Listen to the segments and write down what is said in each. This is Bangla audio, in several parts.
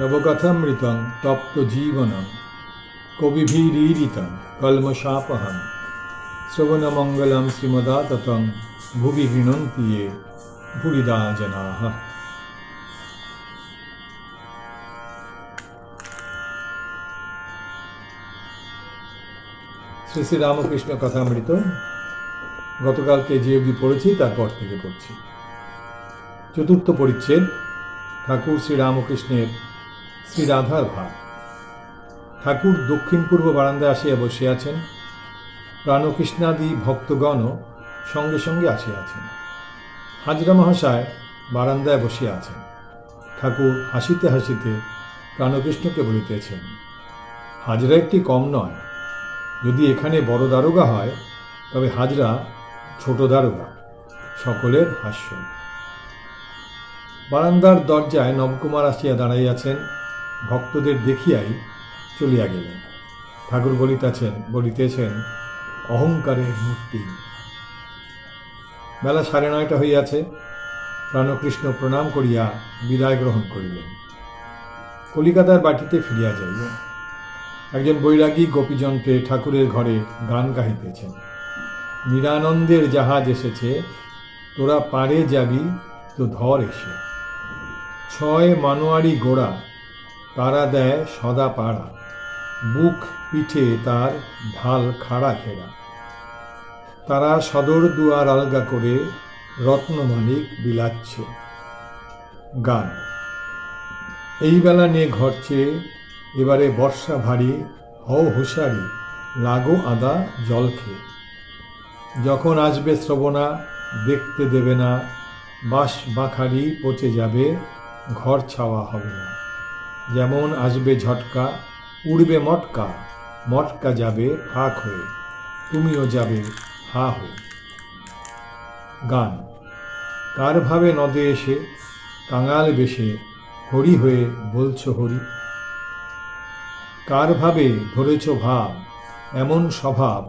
নবকথামৃতং তপ্ত জীবনং কবিভিরীরিতং কলমশাপহং শ্রবণমঙ্গলম শ্রীমদাততং ভুবি গৃণন্তি ये ভুরিদা শ্রী শ্রী রামকৃষ্ণ কথামৃত, গতকালকে যে অবধি পড়েছি, তারপর থেকে পড়ছি। চতুর্থ পরিচ্ছেদ, ঠাকুর শ্রী রামকৃষ্ণের শ্রী রাধার ভাব। ঠাকুর দক্ষিণ পূর্ব বারান্দায় আসিয়া বসে আছেন। প্রাণকৃষ্ণাদি ভক্তগণও সঙ্গে সঙ্গে আসিয়াছেন হাজরা মহাশয় বারান্দায় বসিয়া আছেন। ঠাকুর হাসিতে হাসিতে প্রাণকৃষ্ণকে বলিতেছেন, হাজরা একটি কম নয়। যদি এখানে বড় দারোগা হয়, তবে হাজরা ছোট দারোগা। সকলের হাস্য। বারান্দার দরজায় নবকুমার আসিয়া দাঁড়াইয়াছেন। ভক্তদের দেখিয়াই চলিয়া গেলেন। ঠাকুর বলিতেছেন বলিতেছেন, অহংকারের মূর্তি। বেলা সাড়ে নয়টা হইয়াছে। প্রাণকৃষ্ণ প্রণাম করিয়া বিদায় গ্রহণ করিলেন। কলিকাতার বাটিতে ফিরিয়া যাইলেন। একজন বৈরাগী গোপীযন্ত্রে ঠাকুরের ঘরে গান গাহিতেছেন। নিরানন্দের জাহাজ এসেছে, তোরা পারে যাবি তো ধর এসে। ছয় মানোয়ারি গোড়া তারা দেয় সদা পাড়া। বুক পিঠে তার ঢাল খাড়া খেড়া তারা সদর দুয়ার আলগা করে রত্নমানিক বিলাচ্ছে। গান। এই বেলা নিয়ে ঘর চেয়ে এবারে বর্ষা ভারী, হও হুঁশারি লাগো আদা জল খেয়ে। যখন আসবে শ্রবণা, দেখতে দেবে না, বাঁশ বাখারি পচে যাবে, ঘর ছাওয়া হবে না। যেমন আসবে ঝটকা, উড়বে মটকা মটকা যাবে ফাঁক হয়ে, তুমিও যাবে হা হয়ে গান। কার ভাবে নদে এসে কাঙাল বেশে হরি হয়ে বলছো হরি। কার ভাবে ধরেছ ভাব, এমন স্বভাব,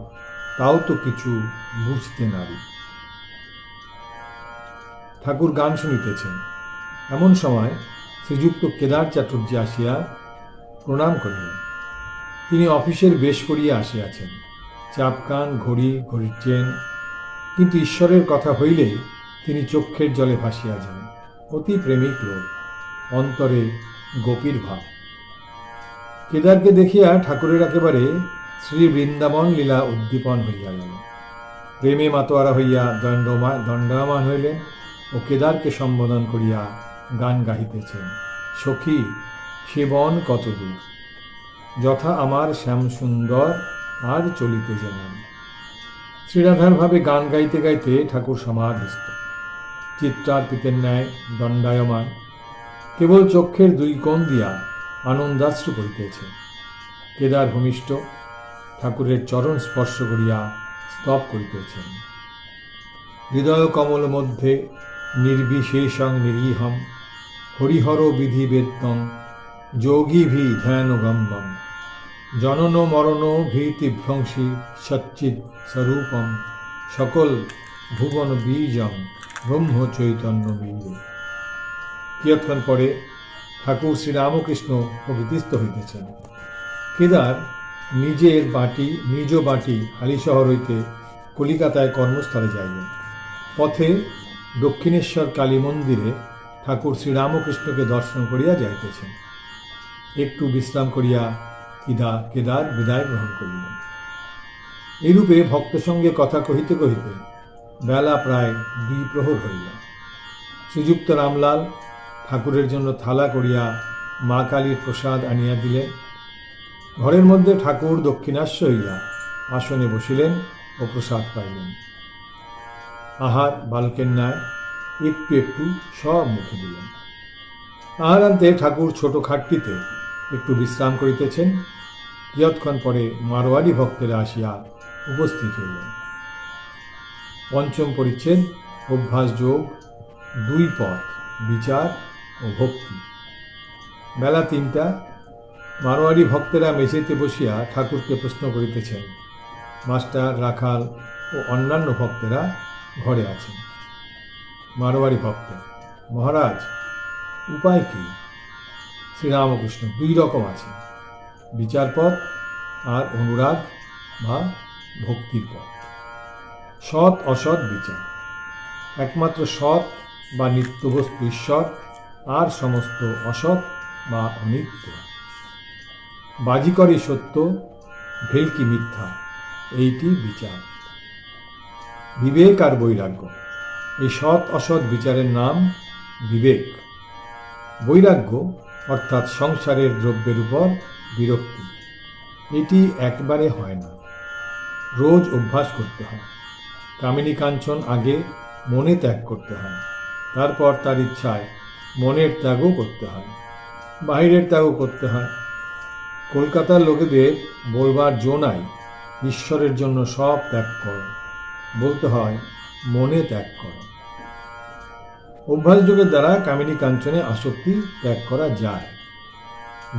তাও তো কিছু বুঝতে নারী। ঠাকুর গান শুনিতেছেন। এমন সময় শ্রীযুক্ত কেদার চাটুর্য আসিয়া প্রণাম করিলেন। তিনি অফিসের বেশ করিয়া আসিয়াছেন। চাপকান ঘড়ি, ঘড়ির চেন। কিন্তু ঈশ্বরের কথা হইলেই তিনি চক্ষের জলে ভাসিয়া যান। অতি প্রেমিক লোক, অন্তরে গোপীর ভাব। কেদারকে দেখিয়া ঠাকুরের একেবারে শ্রী বৃন্দাবন লীলা উদ্দীপন হইয়া গেল। প্রেমে মাতোয়ারা হইয়া দণ্ডমা, দণ্ডায়মান হইলেন ও কেদারকে সম্বোধন করিয়া গান গাহিতেছেন। সখী, সে বন কত দূর? যথা আমার শ্যাম সুন্দর আর চলিতে যেমন শ্রীরাধার ভাবে গান গাইতে গাইতে ঠাকুর সমাধিস্থ। চিত্রার্পিতের ন্যায় দণ্ডায়মান, কেবল চক্ষের দুই কোণ দিয়া আনন্দাশ্রু করিতেছে। কেদার ভূমিষ্ঠ ঠাকুরের চরণ স্পর্শ করিয়া স্তব করিতেছেন। হৃদয় কমল মধ্যে নির্বিশেষং নিরীহম হরিহর বিধি বেদং যোগীভি ধ্যান গম্বম জনন মরণ ভীতিভ্রংশী সচ্চিৎ স্বরূপম, সকল ভুবন বীজম ব্রহ্ম চৈতন্য বীজে কিয়ৎক্ষণ পরে ঠাকুর শ্রীরামকৃষ্ণ প্রভৃতিস্থ হইতেছেন। কেদার নিজের বাটি, নিজ বাটি হালিশহর হইতে কলিকাতায় কর্মস্থলে যাইবেন পথে দক্ষিণেশ্বর কালী মন্দিরে শ্রীরামকৃষ্ণকে দর্শন করিয়া যাইতেছেন। একটু বিশ্রাম করিয়া কিদা কেদার বিদায় গ্রহণ করিলেন। এইরূপে ভক্ত সঙ্গে কথা কহিতে কহিতে বেলা প্রায় দুই প্রহর হইল। শ্রীযুক্ত রামলাল ঠাকুরের জন্য থালা করিয়া মা কালীর প্রসাদ আনিয়া দিলেন। ঘরের মধ্যে ঠাকুর দক্ষিণাস্য হইয়া আসনে বসিলেন ও প্রসাদ পাইলেন। আহার বালকের ন্যায় একটু একটু সব মুখে দিলেন। আহারান্তে ঠাকুর ছোট খাটটিতে একটু বিশ্রাম করিতেছেন। কিয়ৎক্ষণ পরে মারোয়ারি ভক্তেরা আসিয়া উপস্থিত হইলেন। পঞ্চম পরিচ্ছেদ, অভ্যাস যোগ, দুই পথ, বিচার ও ভক্তি। বেলা তিনটা, মারোয়ারি ভক্তেরা মেঝেতে বসিয়া ঠাকুরকে প্রশ্ন করিতেছেন। মাস্টার, রাখাল ও অন্যান্য ভক্তেরা ঘরে আছেন। মারোয়ারি ভক্ত মহারাজ, উপায় কি? শ্রীরামকৃষ্ণ দুই রকম আছে বিচারপথ আর অনুরাগ বা ভক্তির পথ। সৎ, অসৎ বিচার। একমাত্র সৎ বা নিত্যবস্তু ঈশ্বর আর সমস্ত অসৎ বা অনিত্য। বাজিকরি সত্য, ভেলকি মিথ্যা, এইটি বিচার। বিবেক আর বৈরাগ্য। এই সৎ অসৎ বিচারের নাম বিবেক। বৈরাগ্য, অর্থাৎ সংসারের দ্রব্যের উপর বিরক্তি। এটি একবারে হয় না। রোজ অভ্যাস করতে হয়। কামিনী কাঞ্চন আগে মনে ত্যাগ করতে হয়। তারপর তার ইচ্ছায় মনের ত্যাগও করতে হয়। বাহিরের ত্যাগও করতে হয়। কলকাতার লোকেদের বলবার জো নাই, ঈশ্বরের জন্য সব ত্যাগ করো। বলতে হয়, মনে ত্যাগ করো। অভ্যাস যোগের দ্বারা কামিনী কাঞ্চনে আসক্তি ত্যাগ করা যায়।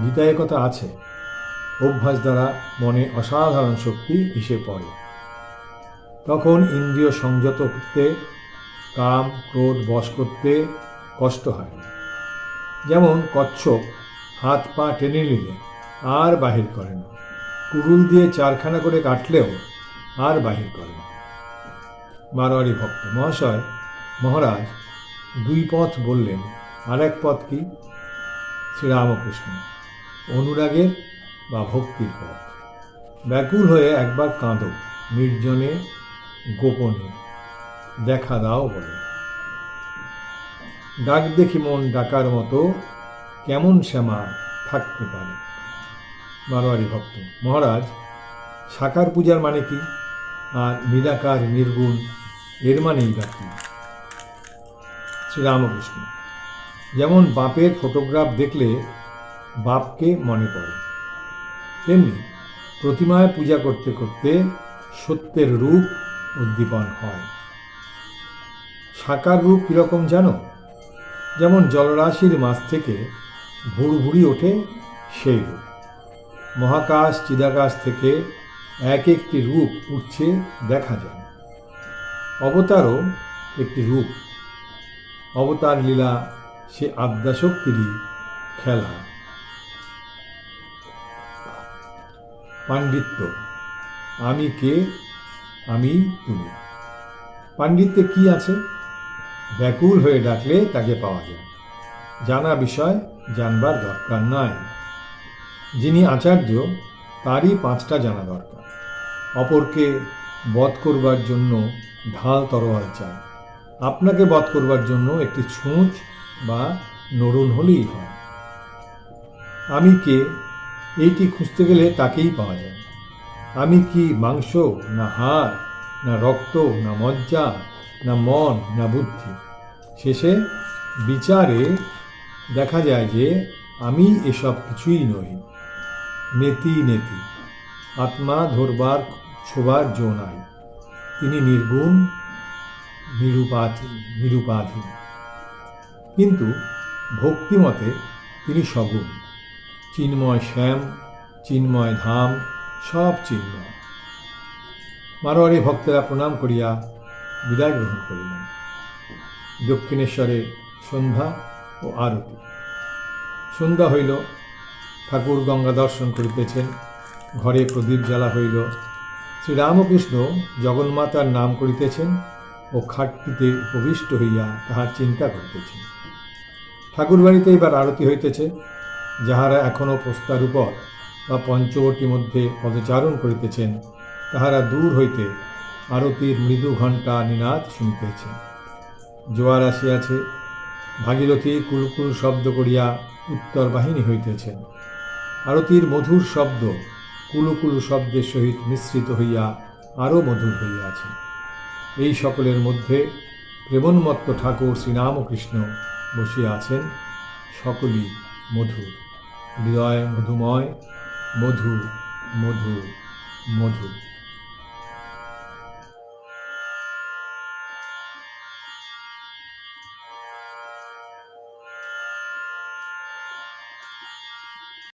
গীতায় কথা আছে, অভ্যাস দ্বারা মনে অসাধারণ শক্তি এসে পড়ে। তখন ইন্দ্রিয় সংযত করতে, কাম, ক্রোধ বশ করতে কষ্ট হয়। যেমন কচ্ছপ হাত পা টেনে নিলে আর বাহির করে না। কুরুল দিয়ে চারখানা করে কাটলেও আর বাহির করে না। বারোয়ারি ভক্ত মহাশয়, মহারাজ দুই পথ বললেন আর এক পথ কি? শ্রীরামকৃষ্ণ, অনুরাগের বা ভক্তির পথ। ব্যাকুল হয়ে একবার কাঁদো, নির্জনে, গোপনে। দেখা দাও বলে। ডাক দেখি মন ডাকার মতো, কেমন শ্যামা থাকতে পারে। বারোয়ারি ভক্ত, মহারাজ সাকার পূজার মানে কি? আর নিরাকার, নির্গুণ, এর মানেই বা কি? শ্রীরামকৃষ্ণ। যেমন বাপের ফটোগ্রাফ দেখলে বাপকে মনে পড়ে, তেমনি প্রতিমায় পূজা করতে করতে সত্যের রূপ উদ্দীপন হয়। সাকার রূপ কীরকম জানো? যেমন জলরাশির মাছ থেকে ভুড়ভুড়ি ওঠে সেই রূপ। মহাকাশ চিদাকাশ থেকে এক একটি রূপ উঠছে দেখা যায়। অবতারও একটি রূপ অবতার লীলা, সে আদ্যাশক্তিরই খেলা। পাণ্ডিত্য, আমি কে, আমি তুমি। পাণ্ডিত্যে কি আছে? ব্যাকুল হয়ে ডাকলে তাকে পাওয়া যায়। জানা বিষয়, জানবার দরকার নাই। যিনি আচার্য, তারই পাঁচটা জানা দরকার। অপরকে বধ করবার জন্য ঢাল তরোয়াল চায় আপনাকে বধ করবার জন্য একটি ছুঁচ বা নরুন হলেই হয়। আমি কে? এইটি খুঁজতে গেলে তাকেই পাওয়া যায়। আমি কি মাংস, না হাড়, না রক্ত, না মজ্জা, না মন, না বুদ্ধি? শেষে বিচারে দেখা যায় যে আমি এসব কিছুই নই। নেতি নেতি। আত্মা ধরবার ছোবার জো তিনি নির্গুণ নিরুপাধীন নিরুপাধীন কিন্তু ভক্তিমতে তিনি সগুণ। চিন্ময় শ্যাম, চিন্ময় ধাম, সব চিন্ময়। মারোয়ারি ভক্তেরা প্রণাম করিয়া বিদায় গ্রহণ করিলেন। দক্ষিণেশ্বরে সন্ধ্যা ও আরতি। সন্ধ্যা হইল, ঠাকুর গঙ্গা দর্শন করিতেছেন। ঘরে প্রদীপ জ্বালা হইল। শ্রীরামকৃষ্ণ জগন্মাতার নাম করিতেছেন। ও খাটটিতে উপবিষ্ট হইয়া তাহার চিন্তা করিতেছেন ঠাকুর বাড়িতে এবার আরতি হইতেছে, যাহারা এখনও পোস্তার উপর বা পঞ্চবটী মধ্যে পদচারণ করিতেছেন, তাহারা দূর হইতে আরতির মৃদু ঘণ্টা নিনাদ শুনিতেছে জোয়ার আসিয়াছে, ভাগীরথী কুলকুল শব্দ করিয়া উত্তর বাহিনী হইতেছেন। আরতির মধুর শব্দ কুলুকুলু শব্দের সহিত মিশ্রিত হইয়া আরও মধুর হইয়াছে। এই সকলের মধ্যে প্রেমন্মত্ত ঠাকুর শ্রীরামকৃষ্ণ বসিয়া আছেন সকলই মধুর। হৃদয় মধুময় মধু মধু মধু